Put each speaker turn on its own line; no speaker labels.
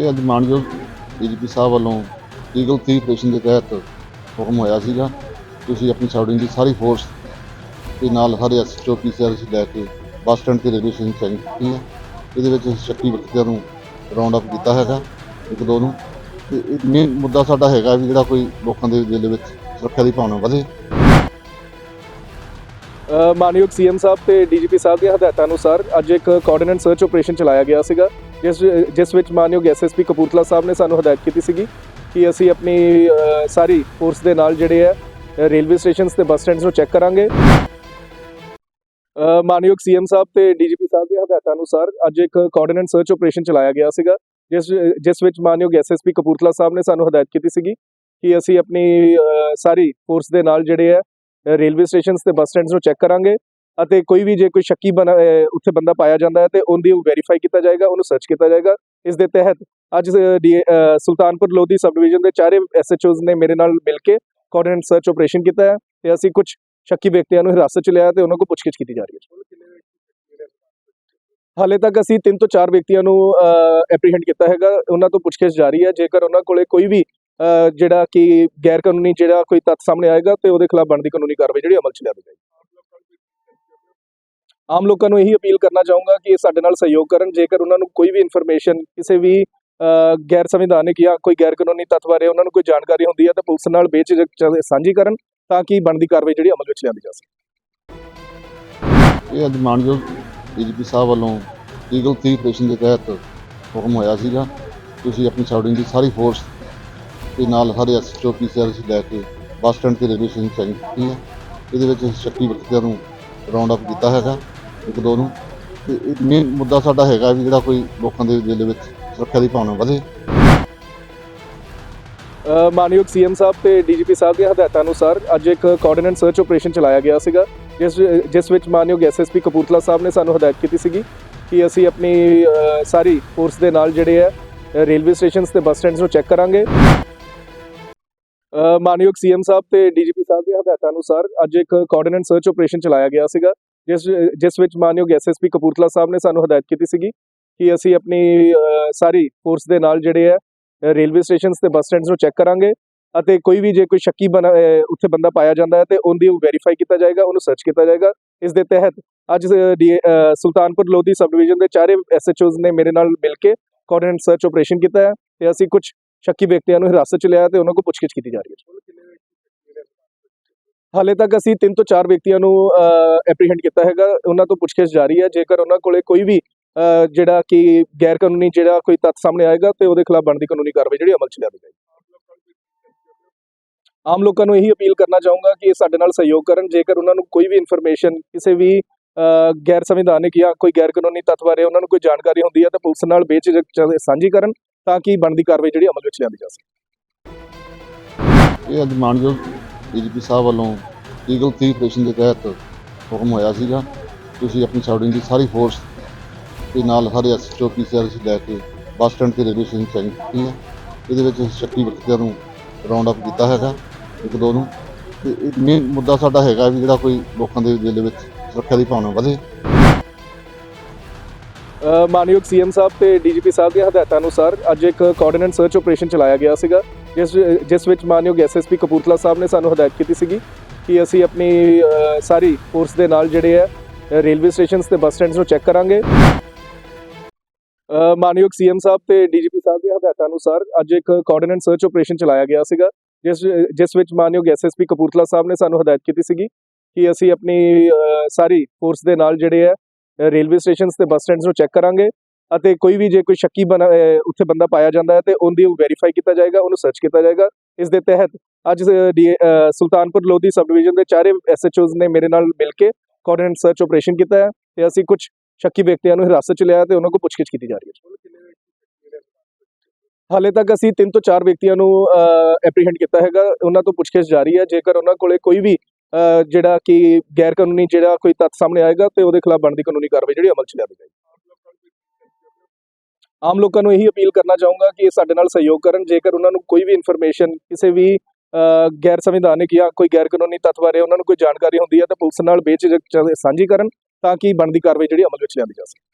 ਇਹ ਅੱਜ ਮਾਨਯੋਗ ਡੀਜੀਪੀ ਸਾਹਿਬ ਵੱਲੋਂ ਲੀਗਲ ਥੀ ਆਪਰੇਸ਼ਨ ਦੇ ਤਹਿਤ ਹੁਕਮ ਹੋਇਆ ਸੀਗਾ। ਤੁਸੀਂ ਆਪਣੀ ਸਾਊਡਿੰਗ ਦੀ ਸਾਰੀ ਫੋਰਸ ਦੇ ਨਾਲ ਸਾਰੇ ਐਸਐਚਓ ਪੀਸੀਆਰ ਲੈ ਕੇ ਬੱਸ ਸਟੈਂਡ ਤੇ ਰੇਲਵੇ ਸਟੇਸ਼ਨ ਚੈਕਿੰਗ ਕੀਤੀ ਹੈ ਇਹਦੇ ਵਿੱਚ ਸ਼ੱਕੀ ਵਿਅਕਤੀਆਂ ਨੂੰ ਰਾਉਂਡ ਅਪ ਕੀਤਾ ਹੈਗਾ ਇੱਕ ਦੋ ਨੂੰ। ਤੇ ਇਹ ਮੇਨ ਮੁੱਦਾ ਸਾਡਾ ਹੈਗਾ ਵੀ ਜਿਹੜਾ ਕੋਈ ਲੋਕਾਂ ਦੇ ਦਿਲ ਵਿੱਚ ਸੁਰੱਖਿਆ ਦੀ ਭਾਵਨਾ ਵਧੇ।
ਅ, ਮਾਨਯੋਗ ਸੀਐਮ ਸਾਹਿਬ ਤੇ ਡੀਜੀਪੀ ਸਾਹਿਬ ਦੀਆਂ ਹਦਾਇਤਾਂ ਅਨੁਸਾਰ ਅੱਜ ਇੱਕ ਕੋਆਰਡੀਨੇਟ ਸਰਚ ਆਪਰੇਸ਼ਨ ਚਲਾਇਆ ਗਿਆ ਸੀਗਾ। ਜਿਸ ਜਿਸ ਵਿੱਚ ਮਾਨਯੋਗ ਐਸਐਸਪੀ ਕਪੂਰਥਲਾ ਸਾਹਿਬ ਨੇ ਸਾਨੂੰ ਹਦਾਇਤ ਕੀਤੀ ਸੀਗੀ ਕਿ ਅਸੀਂ ਆਪਣੀ ਸਾਰੀ ਫੋਰਸ ਦੇ ਨਾਲ ਜਿਹੜੇ ਹੈ ਰੇਲਵੇ ਸਟੇਸ਼ਨਸ ਤੇ ਬੱਸ ਸਟੈਂਡਸ ਨੂੰ ਚੈੱਕ ਕਰਾਂਗੇ। ਅ, ਮਾਨਯੋਗ ਸੀਐਮ ਸਾਹਿਬ ਤੇ ਡੀਜੀਪੀ ਸਾਹਿਬ ਦੀਆਂ ਹਦਾਇਤਾਂ ਅਨੁਸਾਰ ਅੱਜ ਇੱਕ ਕੋਆਰਡੀਨੇਟ ਸਰਚ ਆਪਰੇਸ਼ਨ ਚਲਾਇਆ ਗਿਆ ਸੀਗਾ ਜਿਸ ਜਿਸ ਵਿੱਚ ਮਾਨਯੋਗ ਐਸਐਸਪੀ ਕਪੂਰਥਲਾ ਸਾਹਿਬ ਨੇ ਸਾਨੂੰ ਹਦਾਇਤ ਕੀਤੀ ਸੀਗੀ ਕਿ ਅਸੀਂ ਆਪਣੀ ਸਾਰੀ ਫੋਰਸ ਦੇ ਨਾਲ ਜਿਹੜੇ ਹੈ ਰੇਲਵੇ ਸਟੇਸ਼ਨਸ ਤੇ ਬੱਸ ਸਟੈਂਡਸ ਨੂੰ ਚੈੱਕ ਕਰਾਂਗੇ। ਅਤੇ ਕੋਈ ਵੀ ਜੇ ਕੋਈ ਸ਼ੱਕੀ ਬਣਾ ਉੱਥੇ ਬੰਦਾ ਪਾਇਆ ਜਾਂਦਾ ਹੈ ਤੇ ਉਹਦੀ ਵੈਰੀਫਾਈ ਕੀਤਾ ਜਾਏਗਾ, ਉਹਨੂੰ ਸਰਚ ਕੀਤਾ ਜਾਏਗਾ। ਇਸ ਦੇ ਤਹਿਤ ਅੱਜ ਡੀ- ਸੁਲਤਾਨਪੁਰ ਲੋਧੀ ਸਬ ਡਿਵੀਜ਼ਨ ਦੇ ਚਾਰੇ ਐਸਐਚਓਜ਼ ਨੇ ਮੇਰੇ ਨਾਲ ਮਿਲ ਕੇ ਕੋਆਰਡੀਨੇਟ ਸਰਚ ਆਪਰੇਸ਼ਨ ਕੀਤਾ ਹੈ ਤੇ ਅਸੀਂ ਕੁਝ ਸ਼ੱਕੀ ਵਿਅਕਤੀਆਂ ਨੂੰ ਹਿਰਾਸਤ 'ਚ ਲਿਆ ਤੇ ਉਹਨਾਂ ਕੋਲ ਪੁੱਛਗਿੱਛ ਕੀਤੀ ਜਾ ਰਹੀ ਹੈ। ਹਾਲੇ ਤੱਕ ਅਸੀਂ ਤਿੰਨ ਤੋਂ ਚਾਰ ਵਿਅਕਤੀਆਂ ਨੂੰ ਐਪਰੀਹੈਂਡ ਕੀਤਾ ਹੈਗਾ। ਉਹਨਾਂ ਤੋਂ ਪੁੱਛਗਿੱਛ ਜਾਰੀ ਹੈ। ਜੇਕਰ ਉਹਨਾਂ ਕੋਲੇ ਕੋਈ ਵੀ ਜਿਹੜਾ ਕਿ ਗੈਰ ਕਾਨੂੰਨੀ ਜਿਹੜਾ ਕੋਈ ਤੱਥ ਸਾਹਮਣੇ ਆਏਗਾ ਤੇ ਉਹਦੇ ਖਿਲਾਫ ਬਣਦੀ ਕਾਨੂੰਨੀ ਕਾਰਵਾਈ ਜਿਹੜੀ ਅਮਲ 'ਚ ਲਿਆਂਦੀ ਜਾਏਗੀ। ਆਮ ਲੋਕਾਂ ਨੂੰ ਇਹੀ ਅਪੀਲ ਕਰਨਾ ਚਾਹੂੰਗਾ ਕਿ ਇਹ ਸਾਡੇ ਨਾਲ ਸਹਿਯੋਗ ਕਰਨ। ਜੇਕਰ ਉਹਨਾਂ ਨੂੰ ਕੋਈ ਵੀ ਇਨਫੋਰਮੇਸ਼ਨ ਕਿਸੇ ਵੀ ਗੈਰ ਸੰਵਿਧਾਨਿਕ ਜਾਂ ਕੋਈ ਗੈਰ ਕਾਨੂੰਨੀ ਤੱਤ ਬਾਰੇ ਉਹਨਾਂ ਨੂੰ ਕੋਈ ਜਾਣਕਾਰੀ ਹੁੰਦੀ ਹੈ ਤਾਂ ਪੁਲਿਸ ਨਾਲ ਬੇਝਿਜਕ ਸਾਂਝੀ ਕਰਨ ਤਾਂ ਕਿ ਬਣਦੀ ਕਾਰਵਾਈ ਜਿਹੜੀ ਅਮਲ ਵਿੱਚ ਲਿਆਂਦੀ ਜਾ ਸਕੇ।
ਇਹ ਅੱਜ ਮਾਨਯੋਗ ਡੀਜੀਪੀ ਸਾਹਿਬ ਵੱਲੋਂ ਲੀਗਲ ਥੀ ਆਪਰੇਸ਼ਨ ਦੇ ਤਹਿਤ ਹੁਕਮ ਹੋਇਆ ਸੀਗਾ। ਤੁਸੀਂ ਆਪਣੀ ਸਾਊਡਿੰਗ ਦੀ ਸਾਰੀ ਫੋਰਸ ਦੇ ਨਾਲ ਸਾਰੇ ਐਸਐਚਓ ਪੀਸੀਆਰ ਲੈ ਕੇ ਬੱਸ ਸਟੈਂਡ ਤੇ ਰੇਲਵੇ ਸਟੇਸ਼ਨ ਚੈਕਿੰਗ ਕੀਤੀ ਹੈ। ਇਹਦੇ ਵਿੱਚ ਸ਼ੱਕੀ ਵਿਅਕਤੀਆਂ ਨੂੰ ਰਾਉਂਡ ਅਪ ਕੀਤਾ ਹੈਗਾ। ਇੱਕ ਦੋ ਨੂੰ। ਤੇ ਇਹ ਮੇਨ ਮੁੱਦਾ ਸਾਡਾ ਹੈਗਾ ਵੀ ਜਿਹੜਾ ਕੋਈ ਲੋਕਾਂ ਦੇ ਦਿਲ ਵਿੱਚ ਸੁਰੱਖਿਆ ਦੀ ਭਾਵਨਾ ਵਧੇ।
ਮਾਨਯੋਗ ਸੀਐਮ ਸਾਹਿਬ ਤੇ ਡੀਜੀਪੀ ਸਾਹਿਬ ਦੀਆਂ ਹਦਾਇਤਾਂ ਅਨੁਸਾਰ ਅੱਜ ਇੱਕ ਕੋਆਰਡੀਨੇਟ ਸਰਚ ਆਪਰੇਸ਼ਨ ਚਲਾਇਆ ਗਿਆ ਸੀਗਾ ਜਿਸ ਜਿਸ ਵਿੱਚ ਮਾਨਯੋਗ ਐਸਐਸਪੀ ਕਪੂਰਥਲਾ ਸਾਹਿਬ ਨੇ ਸਾਨੂੰ ਹਦਾਇਤ ਕੀਤੀ ਸੀਗੀ ਕਿ ਅਸੀਂ ਆਪਣੀ ਸਾਰੀ ਫੋਰਸ ਦੇ ਨਾਲ ਜਿਹੜੇ ਆ ਰੇਲਵੇ ਸਟੇਸ਼ਨਸ ਤੇ ਬੱਸ ਸਟੈਂਡਸ ਨੂੰ ਚੈੱਕ ਕਰਾਂਗੇ। ਅ, ਮਾਨਯੋਗ ਸੀਐਮ ਸਾਹਿਬ ਤੇ ਡੀਜੀਪੀ ਸਾਹਿਬ ਦੀਆਂ ਹਦਾਇਤਾਂ ਅਨੁਸਾਰ ਅੱਜ ਇੱਕ ਕੋਆਰਡੀਨੇਟ ਸਰਚ ਆਪਰੇਸ਼ਨ ਚਲਾਇਆ ਗਿਆ ਸੀਗਾ ਜਿਸ ਜਿਸ ਵਿੱਚ ਮਾਨਯੋਗ ਐਸਐਸਪੀ ਕਪੂਰਥਲਾ ਸਾਹਿਬ ਨੇ ਸਾਨੂੰ ਹਦਾਇਤ ਕੀਤੀ ਸੀਗੀ ਕਿ ਅਸੀਂ ਆਪਣੀ ਸਾਰੀ ਫੋਰਸ ਦੇ ਨਾਲ ਜਿਹੜੇ ਹੈ ਰੇਲਵੇ ਸਟੇਸ਼ਨਸ ਤੇ ਬੱਸ ਸਟੈਂਡਸ ਨੂੰ ਚੈੱਕ ਕਰਾਂਗੇ ਅਤੇ ਕੋਈ ਵੀ ਜੇ ਕੋਈ ਸ਼ੱਕੀ ਬਣਾ ਉੱਥੇ ਬੰਦਾ ਪਾਇਆ ਜਾਂਦਾ ਹੈ ਤੇ ਉਹਦੀ ਵੈਰੀਫਾਈ ਕੀਤਾ ਜਾਏਗਾ, ਉਹਨੂੰ ਸਰਚ ਕੀਤਾ ਜਾਏਗਾ। ਇਸ ਦੇ ਤਹਿਤ ਅੱਜ ਡੀ- ਸੁਲਤਾਨਪੁਰ ਲੋਧੀ ਸਬ ਡਿਵੀਜ਼ਨ ਦੇ ਚਾਰੇ ਐਸਐਚਓਜ਼ ਨੇ ਮੇਰੇ ਨਾਲ ਮਿਲ ਕੇ ਕੋਆਰਡੀਨੇਟ ਸਰਚ ਆਪਰੇਸ਼ਨ ਕੀਤਾ ਹੈ ਤੇ ਅਸੀਂ ਕੁਝ ਸ਼ੱਕੀ ਵਿਅਕਤੀਆਂ ਨੂੰ ਹਿਰਾਸਤ 'ਚ ਲਿਆ ਤੇ ਉਹਨਾਂ ਕੋਲ ਪੁੱਛਗਿੱਛ ਕੀਤੀ ਜਾ ਰਹੀ ਹੈ। ਹਾਲੇ ਤੱਕ ਅਸੀਂ ਤਿੰਨ ਤੋਂ ਚਾਰ ਵਿਅਕਤੀਆਂ ਨੂੰ ਐਪਰੀਹੈਂਡ ਕੀਤਾ ਹੈਗਾ। ਉਹਨਾਂ ਤੋਂ ਪੁੱਛਗਿੱਛ ਜਾਰੀ ਹੈ। ਜੇਕਰ ਉਹਨਾਂ ਕੋਲੇ ਕੋਈ ਵੀ ਜਿਹੜਾ ਕਿ ਗੈਰ ਕਾਨੂੰਨੀ ਜਿਹੜਾ ਕੋਈ ਤੱਥ ਸਾਹਮਣੇ ਆਏਗਾ, ਤੇ ਉਹਦੇ ਖਿਲਾਫ ਬਣਦੀ ਕਾਨੂੰਨੀ ਕਾਰਵਾਈ ਜਿਹੜੀ ਅਮਲ 'ਚ ਲਿਆਂਦੀ ਜਾਏਗੀ। ਆਮ ਲੋਕਾਂ ਨੂੰ ਇਹੀ ਅਪੀਲ ਕਰਨਾ ਚਾਹੂੰਗਾ ਕਿ ਸਾਡੇ ਨਾਲ ਸਹਿਯੋਗ ਕਰਨ। ਜੇਕਰ ਉਹਨਾਂ ਨੂੰ ਕੋਈ ਵੀ ਇਨਫੋਰਮੇਸ਼ਨ ਕਿਸੇ ਵੀ ਗੈਰ ਸੰਵਿਧਾਨਿਕ ਜਾਂ ਕੋਈ ਗੈਰ ਕਾਨੂੰਨੀ ਤੱਥ ਬਾਰੇ ਉਹਨਾਂ ਨੂੰ ਕੋਈ ਜਾਣਕਾਰੀ ਹੁੰਦੀ ਹੈ, ਤਾਂ ਪੁਲਿਸ ਨਾਲ ਬੇਝਿਜਕ ਸਾਂਝੀ ਕਰਨ ਤਾਂ ਕਿ ਬਣਦੀ ਕਾਰਵਾਈ ਜਿਹੜੀ ਅਮਲ ਵਿੱਚ ਲਿਆਂਦੀ ਜਾ ਸਕੇ।
ਇਹ ਅੱਜ ਮਾਨਯੋਗ ਡੀਜੀਪੀ ਸਾਹਿਬ ਵੱਲੋਂ ਲੀਗਲ ਥੀ ਆਪਰੇਸ਼ਨ ਦੇ ਤਹਿਤ ਹੁਕਮ ਹੋਇਆ ਸੀਗਾ। ਤੁਸੀਂ ਆਪਣੀ ਸਾਊਡਿੰਗ ਦੀ ਸਾਰੀ ਫੋਰਸ ਦੇ ਨਾਲ ਸਾਰੇ ਐਸਐਚਓ ਪੀਸੀਆਰ ਲੈ ਕੇ ਬੱਸ ਸਟੈਂਡ ਤੇ ਰੇਲਵੇ ਸਟੇਸ਼ਨ ਚੈਕਿੰਗ ਕੀਤੀ ਹੈ। ਇਹਦੇ ਵਿੱਚ ਸ਼ੱਕੀ ਵਿਅਕਤੀਆਂ ਨੂੰ ਰਾਉਂਡ ਅਪ ਕੀਤਾ ਹੈਗਾ ਇੱਕ ਦੋ ਨੂੰ। ਤੇ ਇਹ ਮੇਨ ਮੁੱਦਾ ਸਾਡਾ ਹੈਗਾ ਵੀ ਜਿਹੜਾ ਕੋਈ ਲੋਕਾਂ ਦੇ ਦਿਲ ਵਿੱਚ ਸੁਰੱਖਿਆ ਦੀ ਭਾਵਨਾ ਵਧੇ।
ਅ, ਮਾਨਯੋਗ ਸੀਐਮ ਸਾਹਿਬ ਤੇ ਡੀਜੀਪੀ ਸਾਹਿਬ ਦੀਆਂ ਹਦਾਇਤਾਂ ਅਨੁਸਾਰ ਅੱਜ ਇੱਕ ਕੋਆਰਡੀਨੇਟ ਸਰਚ ਆਪਰੇਸ਼ਨ ਚਲਾਇਆ ਗਿਆ ਸੀਗਾ। ਜਿਸ ਜਿਸ ਵਿੱਚ ਮਾਨਯੋਗ ਐਸਐਸਪੀ ਕਪੂਰਥਲਾ ਸਾਹਿਬ ਨੇ ਸਾਨੂੰ ਹਦਾਇਤ ਕੀਤੀ ਸੀਗੀ ਕਿ ਅਸੀਂ ਆਪਣੀ ਸਾਰੀ ਫੋਰਸ ਦੇ ਨਾਲ ਜਿਹੜੇ ਹੈ ਰੇਲਵੇ ਸਟੇਸ਼ਨਸ ਤੇ ਬੱਸ ਸਟੈਂਡਸ ਨੂੰ ਚੈੱਕ ਕਰਾਂਗੇ। ਅ, ਮਾਨਯੋਗ ਸੀਐਮ ਸਾਹਿਬ ਤੇ ਡੀਜੀਪੀ ਸਾਹਿਬ ਦੀਆਂ ਹਦਾਇਤਾਂ ਅਨੁਸਾਰ ਅੱਜ ਇੱਕ ਕੋਆਰਡੀਨੇਟ ਸਰਚ ਆਪਰੇਸ਼ਨ ਚਲਾਇਆ ਗਿਆ ਸੀਗਾ ਜਿਸ ਜਿਸ ਵਿੱਚ ਮਾਨਯੋਗ ਐਸਐਸਪੀ ਕਪੂਰਥਲਾ ਸਾਹਿਬ ਨੇ ਸਾਨੂੰ ਹਦਾਇਤ ਕੀਤੀ ਸੀਗੀ ਕਿ ਅਸੀਂ ਆਪਣੀ ਸਾਰੀ ਫੋਰਸ ਦੇ ਨਾਲ ਜਿਹੜੇ ਹੈ ਰੇਲਵੇ ਸਟੇਸ਼ਨਸ ਤੇ ਬੱਸ ਸਟੈਂਡਸ ਨੂੰ ਚੈੱਕ ਕਰਾਂਗੇ। ਅਤੇ ਕੋਈ ਵੀ ਜੇ ਕੋਈ ਸ਼ੱਕੀ ਬਣਾ ਉੱਥੇ ਬੰਦਾ ਪਾਇਆ ਜਾਂਦਾ ਹੈ ਤੇ ਉਹਦੀ ਵੈਰੀਫਾਈ ਕੀਤਾ ਜਾਏਗਾ, ਉਹਨੂੰ ਸਰਚ ਕੀਤਾ ਜਾਏਗਾ। ਇਸ ਦੇ ਤਹਿਤ ਅੱਜ ਡੀ- ਸੁਲਤਾਨਪੁਰ ਲੋਧੀ ਸਬ ਡਿਵੀਜ਼ਨ ਦੇ ਚਾਰੇ ਐਸਐਚਓਜ਼ ਨੇ ਮੇਰੇ ਨਾਲ ਮਿਲ ਕੇ ਕੋਆਰਡੀਨੇਟ ਸਰਚ ਆਪਰੇਸ਼ਨ ਕੀਤਾ ਹੈ ਤੇ ਅਸੀਂ ਕੁਝ ਸ਼ੱਕੀ ਵਿਅਕਤੀਆਂ ਨੂੰ ਹਿਰਾਸਤ 'ਚ ਲਿਆ ਤੇ ਉਹਨਾਂ ਕੋਲ ਪੁੱਛਗਿੱਛ ਕੀਤੀ ਜਾ ਰਹੀ ਹੈ ਹਾਲੇ ਤੱਕ ਅਸੀਂ ਤਿੰਨ ਤੋਂ ਚਾਰ ਵਿਅਕਤੀਆਂ ਨੂੰ ਐਪਰੀਹੈਂਡ ਕੀਤਾ ਹੈਗਾ। ਉਹਨਾਂ ਤੋਂ ਪੁੱਛਗਿੱਛ ਜਾਰੀ ਹੈ। ਜੇਕਰ ਉਹਨਾਂ ਕੋਲੇ ਕੋਈ ਵੀ ਜਿਹੜਾ ਕਿ ਗੈਰ ਕਾਨੂੰਨੀ ਜਿਹੜਾ ਕੋਈ ਤੱਥ ਸਾਹਮਣੇ ਆਏਗਾ ਤੇ ਉਹਦੇ ਖਿਲਾਫ ਬਣਦੀ ਕਾਨੂੰਨੀ ਕਾਰਵਾਈ ਜਿਹੜੀ ਅਮਲ 'ਚ ਲਿਆਂਦੀ ਜਾਏਗੀ। ਆਮ ਲੋਕਾਂ ਨੂੰ ਇਹੀ ਅਪੀਲ ਕਰਨਾ ਚਾਹੂੰਗਾ ਕਿ ਇਹ ਸਾਡੇ ਨਾਲ ਸਹਿਯੋਗ ਕਰਨ। ਜੇਕਰ ਉਹਨਾਂ ਨੂੰ ਕੋਈ ਵੀ ਇਨਫੋਰਮੇਸ਼ਨ ਕਿਸੇ ਵੀ ਗੈਰ ਸੰਵਿਧਾਨਿਕ ਜਾਂ ਕੋਈ ਗੈਰ ਕਾਨੂੰਨੀ ਤੱਤ ਬਾਰੇ ਉਹਨਾਂ ਨੂੰ ਕੋਈ ਜਾਣਕਾਰੀ ਹੁੰਦੀ ਹੈ ਤਾਂ ਪੁਲਿਸ ਨਾਲ ਬੇਝਿਜਕ ਸਾਂਝੀ ਕਰਨ ਤਾਂ ਕਿ ਬਣਦੀ ਕਾਰਵਾਈ ਜਿਹੜੀ ਅਮਲ ਵਿੱਚ ਲਿਆਂਦੀ ਜਾ ਸਕੇ।